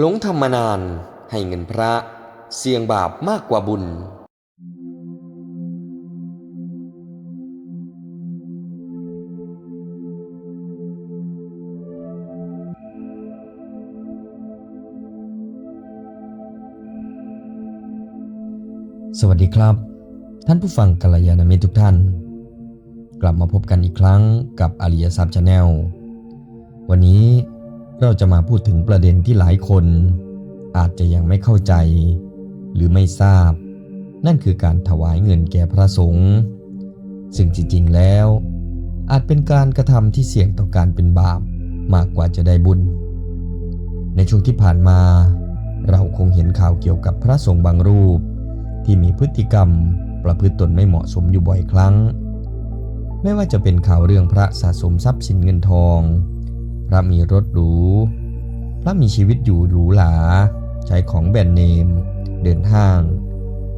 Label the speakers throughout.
Speaker 1: หลงธรรมนานให้เงินพระเสี่ยงบาปมากกว่าบุญ สวัสดีครับ ท่านผู้ฟังกัลยาณมิตรทุกท่าน กลับมาพบกันอีกครั้งกับอริยทรัพย์ชาแนลวันนี้ เราจะมาพูดถึงประเด็นที่หลายคน อาจจะยังไม่เข้าใจ หรือไม่ทราบ นั่นคือการถวายเงินแก่พระสงฆ์ซึ่งจริงๆแล้ว อาจเป็นการกระทำที่เสี่ยงต่อการเป็นบาปมากกว่าจะได้บุญ ในช่วงที่ผ่านมา เราคงเห็นข่าวเกี่ยวกับพระสงฆ์บางรูป ที่มีพฤติกรรมประพฤติตนไม่เหมาะสมอยู่บ่อยครั้ง ไม่ว่าจะเป็นข่าวเรื่องพระสะสมทรัพย์สินเงินทอง พระมีรถหรู พระมีชีวิตอยู่หรูหรา ใช้ของแบรนด์เนม เดินห้าง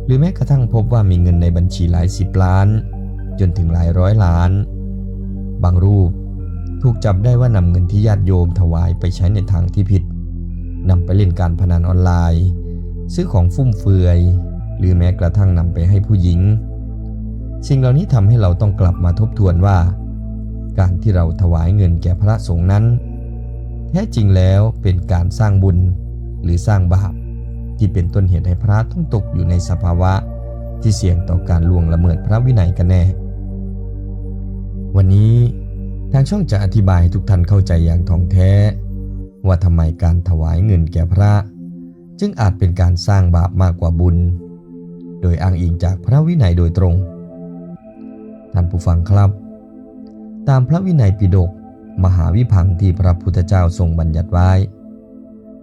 Speaker 1: หรือแม้กระทั่งพบว่ามีเงินในบัญชีหลายสิบล้าน จนถึงหลายร้อยล้าน บางรูปถูกจับได้ว่านำเงินที่ญาติโยมถวายไปใช้ในทางที่ผิดนำไปเล่นการพนันออนไลน์ ซื้อของฟุ่มเฟือย หรือแม้กระทั่งนำไปให้ผู้หญิง สิ่งเหล่านี้ทำให้เราต้องกลับมาทบทวนว่า การที่เราถวายเงินแก่พระสงฆ์นั้น แท้จริงแล้วเป็นการสร้างบุญหรือสร้างบาปที่เป็นต้นเหตุให้พระต้องตกอยู่ในสภาวะที่เสี่ยงต่อการล่วงละเมิดพระวินัยกันแน่ วันนี้ทางช่องจะอธิบายให้ทุกท่านเข้าใจอย่างท่องแท้ ว่าทำไมการถวายเงินแก่พระ จึงอาจเป็นการสร้างบาปมากกว่าบุญ โดยอ้างอิงจากพระวินัยโดยตรง ท่านผู้ฟังครับ ตามพระวินัยปิฎกมหาวิพังที่พระพุทธเจ้าทรงบัญญัติไว้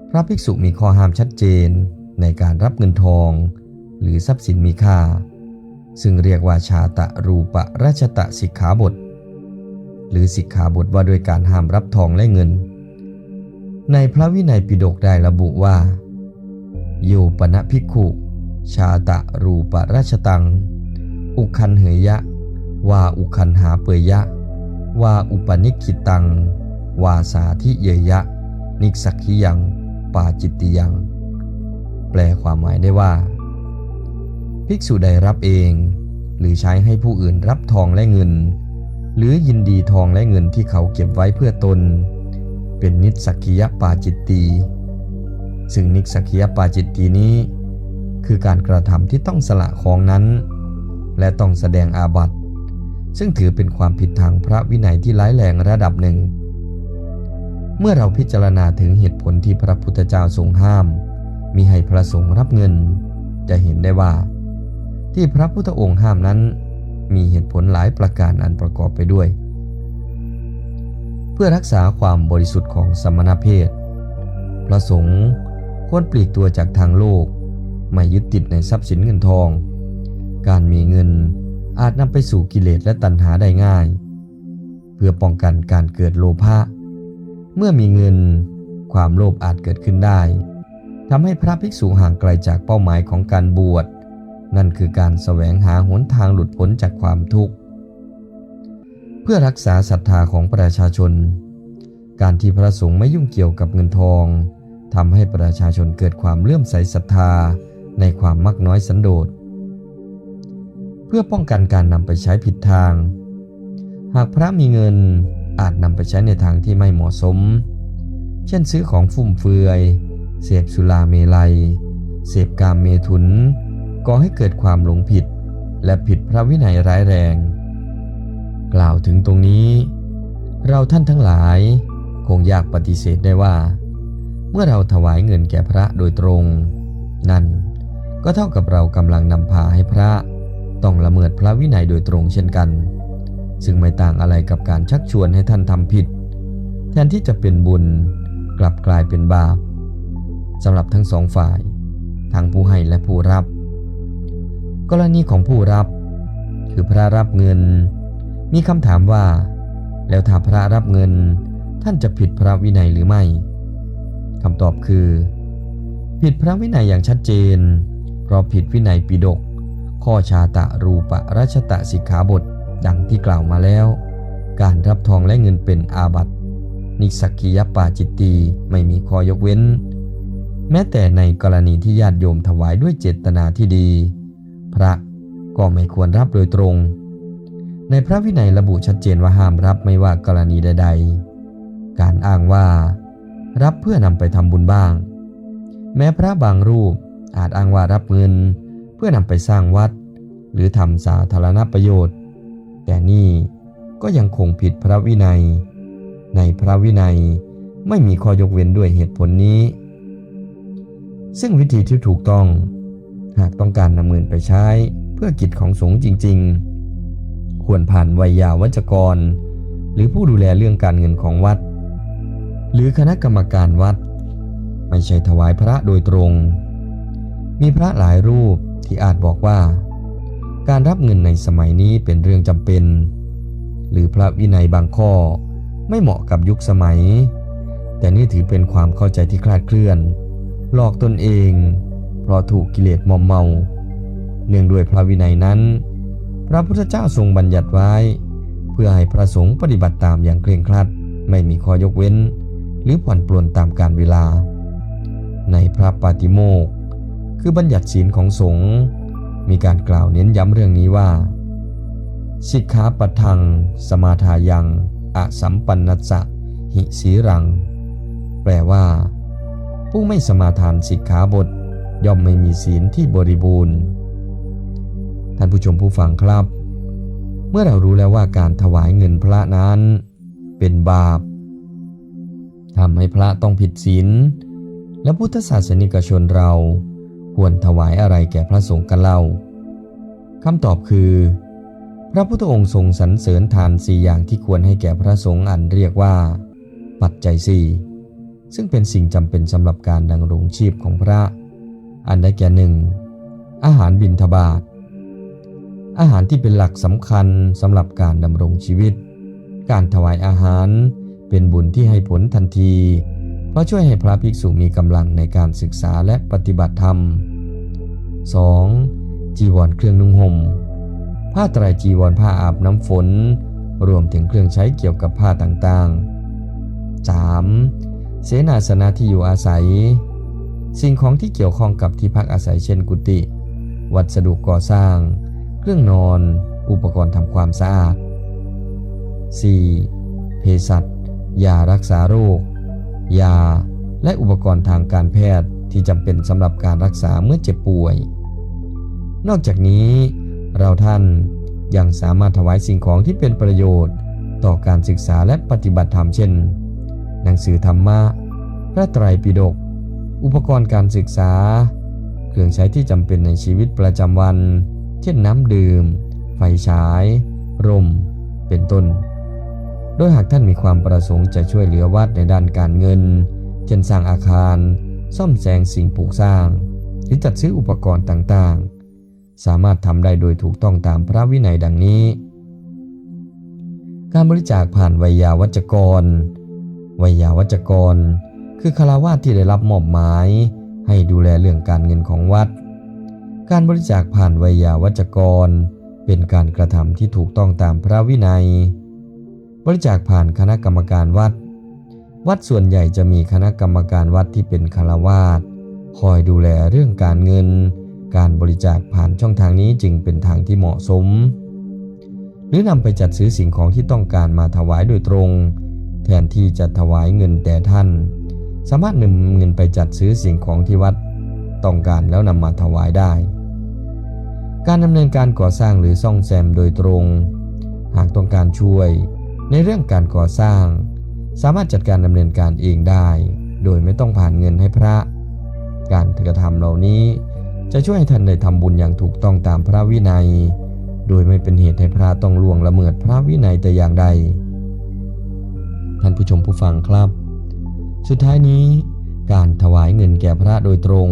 Speaker 1: พระภิกษุมีข้อห้ามชัดเจนในการรับเงินทอง หรือทรัพย์สินมีค่า ซึ่งเรียกว่าชาตะรูปราชตะสิกขาบท หรือสิกขาบทว่าโดยการห้ามรับทองและเงิน ในพระวินัยปิฎกได้ระบุว่า โยปนะภิกขุ ชาตะรูปราชตัง อุคันเหยยะวาอุคันหาเปยยะ วาอุปนิคิตัง วาสาธิเยยะ นิสักขิยัง ปาจิตติยัง แปลความหมายได้ว่า ภิกษุใดรับเอง หรือใช้ให้ผู้อื่นรับทองและเงิน หรือยินดีทองและเงินที่เขาเก็บไว้เพื่อตน เป็นนิสักขิยปาจิตตีซึ่งนิสักขิยปาจิตตีนี้ คือการกระทำที่ต้องสละของนั้น และต้องแสดงอาบัติ ซึ่งถือเป็นความผิดทางพระวินัยที่ร้ายแรงระดับหนึ่ง เมื่อเราพิจารณาถึงเหตุผลที่พระพุทธเจ้าทรงห้าม มีให้พระสงฆ์รับเงิน จะเห็นได้ว่า ที่พระพุทธองค์ห้ามนั้น มีเหตุผลหลายประการอันประกอบไปด้วย เพื่อรักษาความบริสุทธิ์ของสมณเพศพระสงฆ์ควรปลีกตัวจากทางโลกไม่ยึดติดในทรัพย์สินเงินทอง การมีเงิน อาจนำไปสู่กิเลสและตัณหาได้ง่าย เพื่อป้องกันการเกิดโลภะเมื่อมีเงิน ความโลภอาจเกิดขึ้นได้ทำให้พระภิกษุห่างไกลจากเป้าหมายของการบวช นั่นคือการแสวงหาหนทางหลุดพ้นจากความทุกข์ เพื่อรักษาศรัทธาของประชาชน การที่พระสงฆ์ไม่ยุ่งเกี่ยวกับเงินทองทำให้ประชาชนเกิดความเลื่อมใสศรัทธาในความมักน้อยสันโดษ พื่อป้องกันการนำไปใช้ผิดทาง หากพระมีเงินอาจนำไปใช้ในทางที่ไม่เหมาะสม เช่นซื้อของฟุ่มเฟือย เสพสุราเมลัย เสพกามเมถุน ก่อให้เกิดความหลงผิด และผิดพระวินัยร้ายแรง กล่าวถึงตรงนี้ เราท่านทั้งหลาย คงอยากปฏิเสธได้ว่า เมื่อเราถวายเงินแก่พระโดยตรง นั่นก็เท่ากับเรากำลังนำพาให้พระ ต้องละเมิดพระวินัยโดยตรงเช่นกัน ซึ่งไม่ต่างอะไรกับการชักชวนให้ท่านทำผิด แทนที่จะเป็นบุญกลับกลายเป็นบาปสำหรับทั้งสองฝ่ายทั้งผู้ให้และผู้รับ กรณีของผู้รับ คือพระรับเงิน มีคำถามว่า แล้วถ้าพระรับเงิน ท่านจะผิดพระวินัยหรือไม่คำตอบคือ ผิดพระวินัยอย่างชัดเจน เพราะผิดวินัยปิฎก ข้อชาตะรูปราชตะสิกขาบท ดังที่กล่าวมาแล้ว การรับทองและเงินเป็นอาบัติ นิสสกกิยปาจิตตีไม่มีข้อยกเว้น แม้แต่ในกรณีที่ญาติโยมถวายด้วยเจตนาที่ดี พระก็ไม่ควรรับโดยตรง ในพระวินัยระบุชัดเจนว่าห้ามรับไม่ว่ากรณีใด ๆ การอ้างว่า รับเพื่อนำไปทำบุญบ้าง แม้พระบางรูปอาจอ้างว่ารับเงินเพื่อนำไปสร้างวัด หรือทำสาธารณประโยชน์ แต่นี่ก็ยังคงผิดพระวินัย ในพระวินัยไม่มีข้อยกเว้นด้วยเหตุผลนี้ ซึ่งวิธีที่ถูกต้อง หากต้องการนำเงินไปใช้เพื่อกิจของสงฆ์จริง ๆ ควรผ่านวัยยาวัจกร หรือผู้ดูแลเรื่องการเงินของวัด หรือคณะกรรมการวัด ไม่ใช่ถวายพระโดยตรง มีพระหลายรูป ที่อาจบอกว่า การรับเงินในสมัยนี้เป็นเรื่องจำเป็น หรือพระวินัยบางข้อไม่เหมาะกับยุคสมัย แต่นี่ถือเป็นความเข้าใจที่คลาดเคลื่อน หลอกตนเอง เพราะถูกกิเลสมอมเมา เนื่องด้วยพระวินัยนั้น พระพุทธเจ้าทรงบัญญัติไว้ เพื่อให้พระสงฆ์ปฏิบัติตามอย่างเคร่งครัด ไม่มีข้อยกเว้น หรือผ่อนปลนตามการเวลา ในพระปาติโมกข์ คือบัญญัติศีลของสงฆ์มีการกล่าวเน้นย้ำเรื่องนี้ว่า สิกขาปัทัง สมาทายังอสัมปันนัสะหิสีรัง แปลว่า ผู้ไม่สมาทานสิกขาบท ย่อมไม่มีศีลที่บริบูรณ์ ท่านผู้ชมผู้ฟังครับ เมื่อเรารู้แล้วว่าการถวายเงินพระนั้น เป็นบาปทำให้พระต้องผิดศีลและพุทธศาสนิกชนเรา ควรถวายอะไรแก่พระสงฆ์กันเล่าคำตอบคือ พระพุทธองค์ทรงสรรเสริญทานสี่อย่างที่ควรให้แก่พระสงฆ์อันเรียกว่า ปัจจัยสี่ซึ่งเป็นสิ่งจำเป็นสำหรับการดำรงชีพของพระ อันได้แก่หนึ่งอาหารบิณฑบาตอาหารที่เป็นหลักสำคัญสำหรับการดำรงชีวิต การถวายอาหารเป็นบุญที่ให้ผลทันที เพราะช่วยให้พระภิกษุมีกำลังในการศึกษาและปฏิบัติธรรม 2. จีวรเครื่องนุ่งห่มผ้าไตรจีวรผ้าอาบน้ำฝน รวมถึงเครื่องใช้เกี่ยวกับผ้าต่างๆ 3. เสนาสนะที่อยู่อาศัย สิ่งของที่เกี่ยวข้องกับที่พักอาศัยเช่นกุฏิวัสดุก่อสร้าง เครื่องนอน อุปกรณ์ทำความสะอาด 4. เภสัชยารักษาโรค ยา และอุปกรณ์ทางการแพทย์ที่จำเป็นสำหรับการรักษาเมื่อเจ็บป่วย นอกจากนี้ เราท่านยังสามารถถวายสิ่งของที่เป็นประโยชน์ ต่อการศึกษาและปฏิบัติธรรมเช่น หนังสือธรรมะ พระไตรปิฎก อุปกรณ์การศึกษา เครื่องใช้ที่จำเป็นในชีวิตประจำวัน เช่นน้ำดื่ม ไฟฉาย ร่ม เป็นต้น โดยหากท่านมีความประสงค์จะช่วยเหลือวัดในด้านการเงิน เช่นสร้างอาคาร ซ่อมแซงสิ่งปลูกสร้าง หรือจัดซื้ออุปกรณ์ต่างๆ สามารถทำได้โดยถูกต้องตามพระวินัยดังนี้ การบริจาคผ่านวัยาวัจกรวัยาวัจกร คือคารวาสที่ได้รับมอบหมาย ให้ดูแลเรื่องการเงินของวัด การบริจาคผ่านวัยยาวัจกร เป็นการกระทำที่ถูกต้องตามพระวินัย บริจาคผ่านคณะกรรมการวัด วัดส่วนใหญ่จะมีคณะกรรมการวัดที่เป็นคารวาสคอยดูแลเรื่องการเงิน การบริจาคผ่านช่องทางนี้จึงเป็นทางที่เหมาะสม หรือนำไปจัดซื้อสิ่งของที่ต้องการมาถวายโดยตรง แทนที่จะถวายเงินแต่ท่าน สามารถนำเงินไปจัดซื้อสิ่งของที่วัดต้องการแล้วนำมาถวายได้ การดำเนินการก่อสร้างหรือซ่อมแซมโดยตรง หากต้องการช่วย ในเรื่องการก่อสร้าง สามารถจัดการดำเนินการเองได้ โดยไม่ต้องผ่านเงินให้พระ การกระทำเหล่านี้จะช่วยให้ท่านได้ทำบุญอย่างถูกต้องตามพระวินัย โดยไม่เป็นเหตุให้พระต้องล่วงละเมิดพระวินัยแต่อย่างใด ท่านผู้ชมผู้ฟังครับ สุดท้ายนี้การถวายเงินแก่พระโดยตรง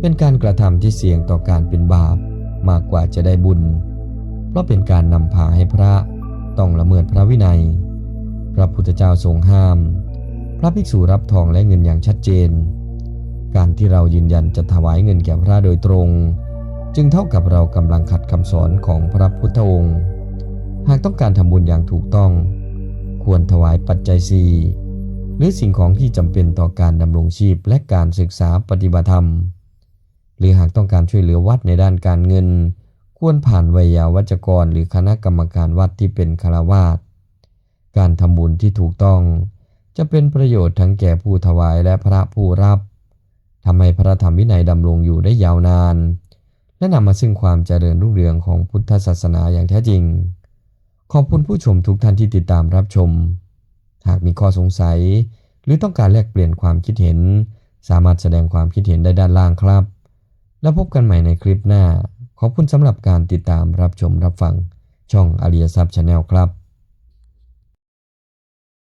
Speaker 1: เป็นการกระทำที่เสี่ยงต่อการเป็นบาปมากกว่าจะได้บุญ เพราะเป็นการนำพาให้พระ ต้องละเมิดพระวินัย พระพุทธเจ้าทรงห้าม พระภิกษุรับทองและเงินอย่างชัดเจน การที่เรายืนยันจะถวายเงินแก่พระโดยตรง จึงเท่ากับเรากำลังขัดคำสอนของพระพุทธองค์ หากต้องการทำบุญอย่างถูกต้อง ควรถวายปัจจัยสี่หรือสิ่งของที่จำเป็นต่อการดำรงชีพและการศึกษาปฏิบัติธรรม หรือหากต้องการช่วยเหลือวัดในด้านการเงิน ควรผ่านไวยาวัจกรหรือคณะกรรมการวัดที่เป็นคารวาสการทำบุญที่ถูกต้อง จะเป็นประโยชน์ทั้งแก่ผู้ถวายและพระผู้รับทำให้พระธรรมวินัยดำรงอยู่ได้ยาวนาน และนำมาซึ่งความเจริญรุ่งเรืองของพุทธศาสนาอย่างแท้จริง ขอบคุณผู้ชมทุกท่านที่ติดตามรับชม หากมีข้อสงสัย หรือต้องการแลกเปลี่ยนความคิดเห็น สามารถแสดงความคิดเห็นได้ด้านล่างครับ แล้วพบกันใหม่ในคลิปหน้า ขอบคุณสำหรับการติดตามรับชมรับฟัง ช่องอาริยทรัพย์ชาแนลครับ